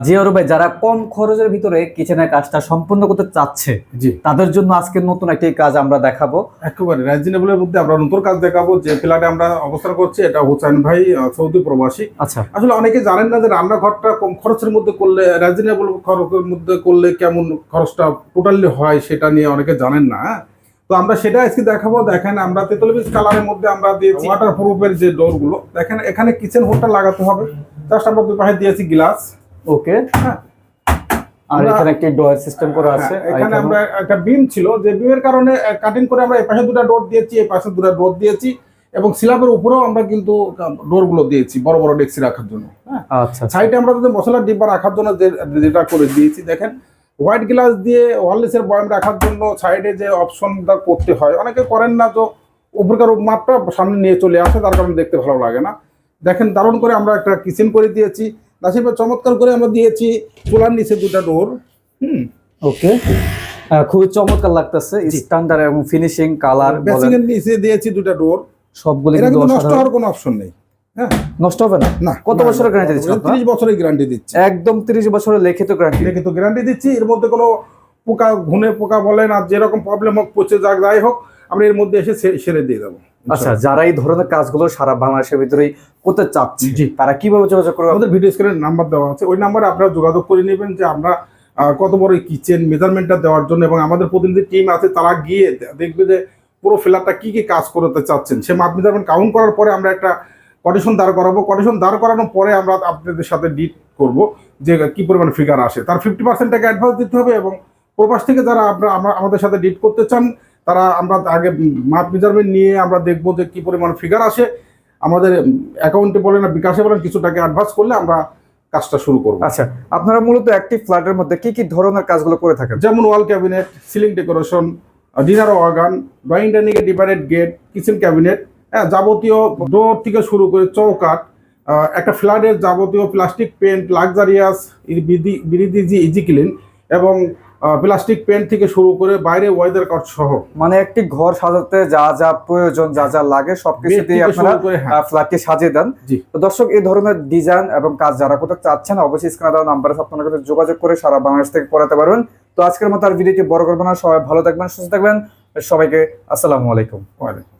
জিয়ারু ভাই যারা কম খরচের ভিতরে কিচেনের কাজটা সম্পূর্ণ করতে চাচ্ছে জি। তাদের জন্য আজকে নতুন একটি কাজ আমরা দেখাবো। একেবারে রিজনেবলের মধ্যে আমরা নতুন কাজ দেখাবো যে ফ্ল্যাটে আমরা অবস্থান করছি এটা হোসেন ভাই সৌদি প্রবাসী। আচ্ছা। আসলে অনেকে জানেন না যে রান্নাঘরটা কম খরচের মধ্যে করলে রিজনেবল খরচের মধ্যে করলে কেমন খরচটা টোটালি হয় সেটা নিয়ে অনেকে জানেন না হ্যাঁ? তো আমরা সেটা আজকে দেখাবো। দেখেন আমরা তেতলবিজ কালারের মধ্যে আমরা দিয়েছি ওয়াটার প্রুফের যে ডোরগুলো দেখেন এখানে কিচেন হোলটা লাগাতে হবে। জাস্ট আমরা দুই পাশে দিয়েছি গ্লাস ওকে। হ্যাঁ। আর এখানে একটি ডোর সিস্টেম করা আছে। হ্যাঁ, এখানে আমরা একটা বিম ছিল যে বিমের কারণে কাটিং করে আমরা এই পাশে দুটো ডোর দিয়েছি এই পাশে দুটো ডোর দিয়েছি এবং স্ল্যাবের উপরেও আমরা কিন্তু ডোরগুলো দিয়েছি বড় বড় ডেক্সি রাখার জন্য। হ্যাঁ। আচ্ছা আচ্ছা। সাইডে আমরা যদি মশলার ডিব্বা রাখার জন্য যেটা করে দিয়েছি দেখেন হোয়াইট গ্লাস দিয়ে ওয়ারলেসের বয়াম রাখার জন্য সাইডে যে অপশনটা করতে হয় অনেকে করেন না তো উপরকার মাপটা সামনে নিয়ে চলে আসে তার কারণে দেখতে ভালো লাগে না। দেখেন দারুণ করে আমরা একটা কিচেন করে দিয়েছি। নাসিবের চমৎকার করে আমরা দিয়েছি চুলার নিচে দুটা ডোর হুম। ওকে খুবই চমৎকার লাগতেছে স্ট্যান্ডার্ড এবং ফিনিশিং কালার বেসিং এর নিচে দিয়েছি দুটা ডোর সবগুলো কিন্তু নষ্ট হওয়ার কোনো অপশন নেই। হ্যাঁ। নষ্ট হবে না? না কত বছরের গ্যারান্টি আপনারা? ত্রিশ বছরের গ্যারান্টি দিচ্ছি। একদম 30 বছরের লিখিত গ্যারান্টি লিখিত গ্যারান্টি দিচ্ছি। এর মধ্যে কোনো পোকা ঘুনে পোকা বলেন আর যেরকম প্রবলেম হোক পচে যাক যাই হোক আমরা এর মধ্যে এসে সেরে দিয়ে দেবো। আচ্ছা যারা এই ধরনের কাজগুলো সারা বাংলাদেশের ভিতরেই করতে চাচ্ছে। তারা কীভাবে যোগাযোগ করবে? আমাদের ভিডিও স্ক্রিনে নাম্বার দেওয়া আছে। ওই নাম্বারে আপনারা যোগাযোগ করে নেবেন যে আমরা কত বড় কিচেন মেজারমেন্টটা দেওয়ার জন্য এবং আমাদের প্রতিনিধি টিম আছে তারা গিয়ে দেখবে যে পুরো ফ্ল্যাটটা কি কি কাজ করতে চাচ্ছেন। সে মাপ মেজারমেন্ট কাউন্ট করার পরে আমরা একটা কন্ডিশন দাঁড় করাবো। কন্ডিশন দাঁড় করানোর পরে আমরা আপনাদের সাথে ডিট করব যে কি পরিমাণ ফিগার আসে। তার ফিফটি পার্সেন্ট টাকা অ্যাডভান্স দিতে হবে এবং প্রবাস থেকে যারা আমরা আমাদের সাথে ডিট করতে চান তারা আমরা আগে মাপ মেজারমেন্ট নিয়ে আমরা দেখব যে কি পরিমাণ ফিগার আসে আমাদের অ্যাকাউন্টে বলেন না বিকাশে বলেন কিছু টাকা অ্যাডভান্স করলে আমরা কাজটা শুরু করব। আচ্ছা আপনারা মূলত একটি ফ্ল্যাটের মধ্যে কি কি ধরনের কাজগুলো করে থাকেন? যেমন wall cabinet ceiling decoration dinner wagon drawing dining a divided gate kitchen cabinet হ্যাঁ যাবতীয় ডোর থেকে শুরু করে চৌকাট একটা ফ্ল্যাটের যাবতীয় প্লাস্টিক পেন্ট লাক্সারিয়াস বিরিদিজি ইজি ক্লিন এবং প্লাস্টিক পেন্ট থেকে শুরু করে বাইরে ওয়েদার কাট সহ। মানে একটি ঘর সাজাতে যা যা প্রয়োজন যা যা লাগে সবকিছু দিয়ে আপনারা। ফ্ল্যাটকে সাজিয়ে দেন। তো দর্শক এই ধরনের ডিজাইন এবং কাজ যারা করতে চাচ্ছেন অবশ্যই স্ক্রিনে দেওয়া নাম্বারে আপনার কাছে যোগাযোগ করে সারা বাংলাদেশ থেকে করাতে পারবেন। তো আজকের মতো আর ভিডিওটি বড় করব না। সবাই ভালো থাকবেন সুস্থ থাকবেন। সবাইকে আসসালামু আলাইকুম। ওয়ালাইকুম